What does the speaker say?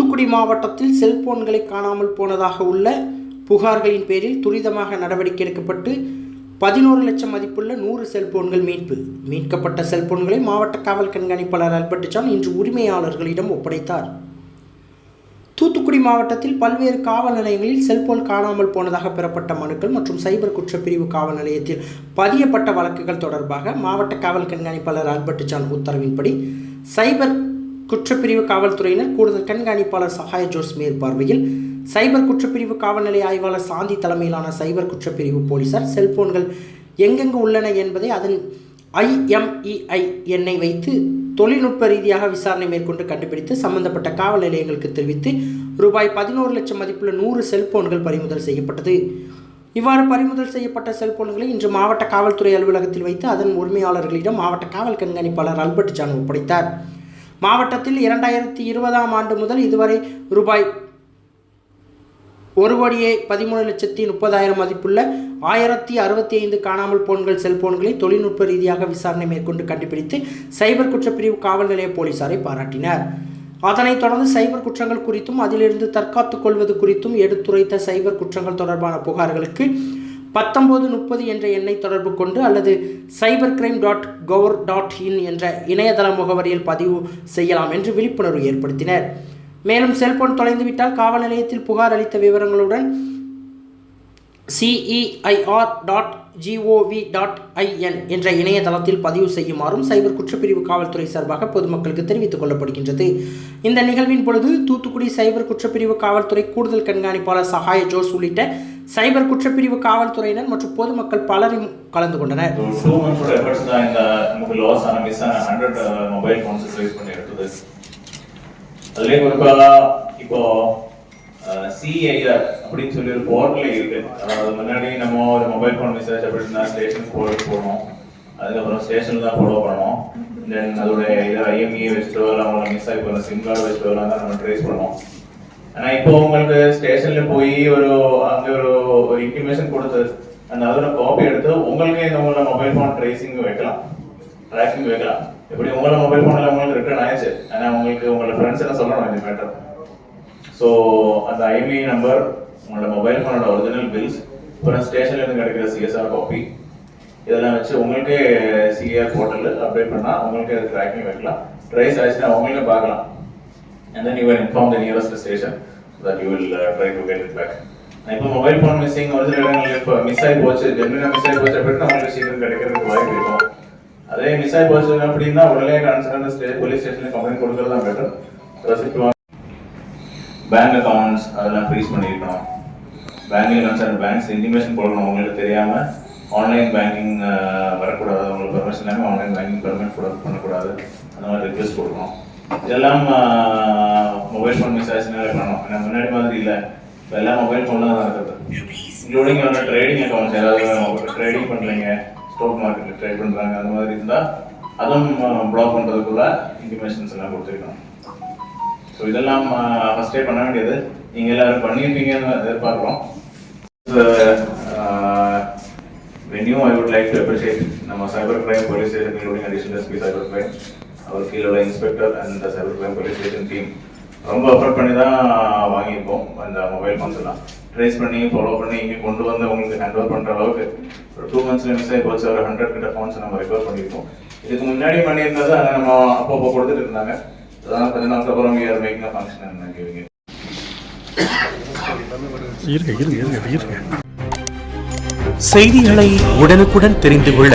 தூத்துக்குடி மாவட்டத்தில் செல்போன்களை காணாமல் போனதாக உள்ள புகார்களின் பேரில் துரிதமாக நடவடிக்கை எடுக்கப்பட்டு பதினோரு லட்சம் மதிப்புள்ள நூறு செல்போன்கள் மீட்பு. மீட்கப்பட்ட செல்போன்களை மாவட்ட காவல் கண்காணிப்பாளர் அல்பர்ட்ஜான் இன்று உரிமையாளர்களிடம் ஒப்படைத்தார். தூத்துக்குடி மாவட்டத்தில் பல்வேறு காவல் நிலையங்களில் செல்போன் காணாமல் போனதாக பெறப்பட்ட மனுக்கள் மற்றும் சைபர் குற்றப்பிரிவு காவல் நிலையத்தில் பதியப்பட்ட வழக்குகள் தொடர்பாக மாவட்ட காவல் கண்காணிப்பாளர் அல்பர்ட் ஜான் உத்தரவின்படி சைபர் குற்றப்பிரிவு காவல்துறையினர் கூடுதல் கண்காணிப்பாளர் சகாய ஜோஸ் மேற்பார்வையில் சைபர் குற்றப்பிரிவு காவல்நிலைய ஆய்வாளர் சாந்தி தலைமையிலான சைபர் குற்றப்பிரிவு போலீசார் செல்போன்கள் எங்கெங்கு உள்ளன என்பதை அதன் ஐஎம்இஐ எண்ணை வைத்து தொழில்நுட்ப ரீதியாக விசாரணை மேற்கொண்டு கண்டுபிடித்து சம்பந்தப்பட்ட காவல் நிலையங்களுக்கு தெரிவித்து ரூபாய் பதினோரு லட்சம் மதிப்புள்ள நூறு செல்போன்கள் பறிமுதல் செய்யப்பட்டது. இவ்வாறு பறிமுதல் செய்யப்பட்ட செல்போன்களை இன்று மாவட்ட காவல்துறை அலுவலகத்தில் வைத்து அதன் உரிமையாளர்களிடம் மாவட்ட காவல் கண்காணிப்பாளர் அல்பர்ட் ஜான் ஒப்படைத்தார். மாவட்டத்தில் இரண்டாயிரத்தி இருபதாம் ஆண்டு முதல் இதுவரை ரூபாய் ஒரு கோடியே பதிமூணு லட்சத்தி முப்பதாயிரம் மதிப்புள்ள ஆயிரத்தி அறுபத்தி ஐந்து காணாமல் போன்கள் செல்போன்களை தொழில்நுட்ப ரீதியாக விசாரணை மேற்கொண்டு கண்டுபிடித்து சைபர் குற்றப்பிரிவு காவல் நிலைய போலீசாரை பாராட்டினர். அதனைத் தொடர்ந்து சைபர் குற்றங்கள் குறித்தும் அதிலிருந்து தற்காத்துக் கொள்வது குறித்தும் எடுத்துரைத்த சைபர் குற்றங்கள் தொடர்பான புகார்களுக்கு பத்தொம்போது முப்பது என்ற எண்ணை தொடர்பு கொண்டு அல்லது cyber crime dot gov dot in என்ற இணையதள முகவரியில் பதிவு செய்யலாம் என்று விழிப்புணர்வு ஏற்படுத்தினர். மேலும் செல்போன் தொலைந்துவிட்டால் காவல் நிலையத்தில் புகார் அளித்த விவரங்களுடன் CEIR dot gov dot in என்ற இணையதளத்தில் பதிவு செய்யுமாறும் சைபர் குற்றப்பிரிவு காவல்துறை சார்பாக பொதுமக்களுக்கு தெரிவித்துக் கொள்ளப்படுகின்றது இந்த நிகழ்வின் பொழுது தூத்துக்குடி சைபர் குற்றப்பிரிவு காவல்துறை கூடுதல் கண்காணிப்பாளர் சகாய ஜோஸ் உள்ளிட்ட சைபர் குற்றப்பிரிவு காவல்துறையினர் மற்றும் பொதுமக்கள் பலரும் கலந்து கொண்டனர். டூ தான் இந்த நமக்கு ஹண்ட்ரட் மொபைல் uh, பண்ணி அதுலேயும் குறிப்பாக இப்போ uh, சிஐஆர் அப்படின்னு சொல்லி ஒரு போர்ட்டல் இருக்கு. அதாவது முன்னாடி நம்ம ஒரு மொபைல் ஃபோன் மிஸ் ஆச்சு அப்படின்னா ஸ்டேஷனுக்கு போட்டு போகணும் அதுக்கப்புறம் ஸ்டேஷனில் தான் ஃபாலோ பண்ணணும் தென் அதோட இதை ஐஎம்இ வச்சுட்டோ இல்லை அவங்கள மிஸ் ஆகி போகிற சிம் கார்டு வச்சுட்டோ எல்லாம் தான் நம்ம ட்ரேஸ் பண்ணுவோம் ஆனா இப்போ உங்களுக்கு ஸ்டேஷன்ல போய் ஒரு அங்கே ஒரு ஒரு இன்டிமேஷன் கொடுத்து அந்த அதோட காப்பி எடுத்து உங்களுக்கு இந்த உங்களோட மொபைல் ஃபோன் ட்ரேசிங் வைக்கலாம். ட்ராக்கிங் வைக்கலாம். எப்படி உங்களோட மொபைல் ஃபோன்ல உங்களுக்கு ரிட்டர்ன் ஆயிடுச்சு? ஆனா உங்களுக்கு உங்களோட ஃப்ரெண்ட்ஸ் எல்லாம் சொல்லணும் இந்த மேட்டர் ஸோ அந்த ஐபி நம்பர் உங்களோட மொபைல் ஃபோனோட ஒரிஜினல் பில்ஸ் அப்புறம் ஸ்டேஷன்ல இருந்து கிடைக்கிற சிஎஸ்ஆர் காப்பி இதெல்லாம் வச்சு உங்களுக்கே சிஆர் போர்ட்டலில் அப்டேட் பண்ணா உங்களுக்கு அது ட்ராக்கிங் வைக்கலாம். ட்ரைஸ் ஆயிடுச்சுன்னா உங்களுக்கே பார்க்கலாம். And then you were informed the nearest station so that you will uh, try to get it back. நான் இப்போ மொபைல் ஃபோன் மிஸ்ஸிங் ஒரு சில இடங்கள் இப்போ மிஸ் ஆகி போச்சு ஜென்வினா மிஸ் ஆகி போச்சு அப்படின்னா உங்களுக்கு சீக்கிரம் கிடைக்கிறதுக்கு வாய்ப்பு இருக்கும். அதே மிஸ் ஆகி போச்சு அப்படின்னா உடனே கன்சர்ன் ஸ்டே போலீஸ் ஸ்டேஷனில் கம்ப்ளைண்ட் கொடுக்கறது தான் பெட்டர் ரெசிப்ட் பேங்க் அக்கௌண்ட்ஸ் அதெல்லாம் ஃப்ரீஸ் பண்ணியிருக்கணும் பேங்கில் கன்சர்ன் பேங்க்ஸ் இன்டிமேஷன் போடணும். உங்களுக்கு தெரியாமல் ஆன்லைன் பேங்கிங் வரக்கூடாது. உங்களுக்கு பெர்மிஷன் இல்லாமல் ஆன்லைன் பேங்கிங் பெர்மிட் கூட பண்ணக்கூடாது. அந்த மாதிரி ரிக்வெஸ்ட் கொடுக்கணும். இதெல்லாம் மொபைல் ஃபோன் மிஸ் ஆச்சுனால பண்ணணும் முன்னாடி மாதிரி இல்லை. இப்போ எல்லாம் மொபைல் ஃபோனில் தான் இருக்குது இன்க்ளூடிங் வந்து ட்ரேடிங் அக்கௌண்ட்ஸ் யாராவது ட்ரேடிங் பண்ணுறீங்க ஸ்டாக் மார்க்கெட்டில் ட்ரேட் பண்ணுறாங்க அந்த மாதிரி இருந்தால் அதுவும் பிளாக் பண்ணுறதுக்குள்ள இன்டிமேஷன்ஸ் எல்லாம் கொடுத்துருக்கணும். ஸோ இதெல்லாம் ஃபஸ்ட்டே பண்ண வேண்டியது. நீங்கள் எல்லோரும் பண்ணியிருப்பீங்கன்னு எதிர்பார்க்குறோம். Venue I would like to appreciate நம்ம cyber crime police station including additional SP cyber crime அவர் கீழே உள்ள inspector and cyber crime police station team ரொம்ப எஃபர்ட் பண்ணி தான் வாங்கியிருக்கோம். அந்த மொபைல் ஃபோன்ஸ்லாம் ட்ரேஸ் பண்ணி ஃபாலோ பண்ணி இங்கே கொண்டு வந்து உங்களுக்கு ஹேண்ட் ஓவர் பண்ணுற அளவுக்கு. ஒரு டூ மந்த்ஸில் மிஸ் ஆகி போச்சு. ஒரு ஹண்ட்ரட் கிட்ட ஃபோன்ஸ் நம்ம ரெக்கவர் பண்ணியிருக்கோம். இதுக்கு முன்னாடி பண்ணியிருந்தது அதை நம்ம அப்பப்போ கொடுத்துட்டு இருந்தாங்க. அதான் கொஞ்ச நாளுக்கு அப்புறம் வி ஆர் மேக்கிங் ஃபங்க்ஷன் என்ன and இருங்க இருங்க இருங்க இருங்க. செய்திகளை உடனுக்குடன் தெரிந்து கொள்ள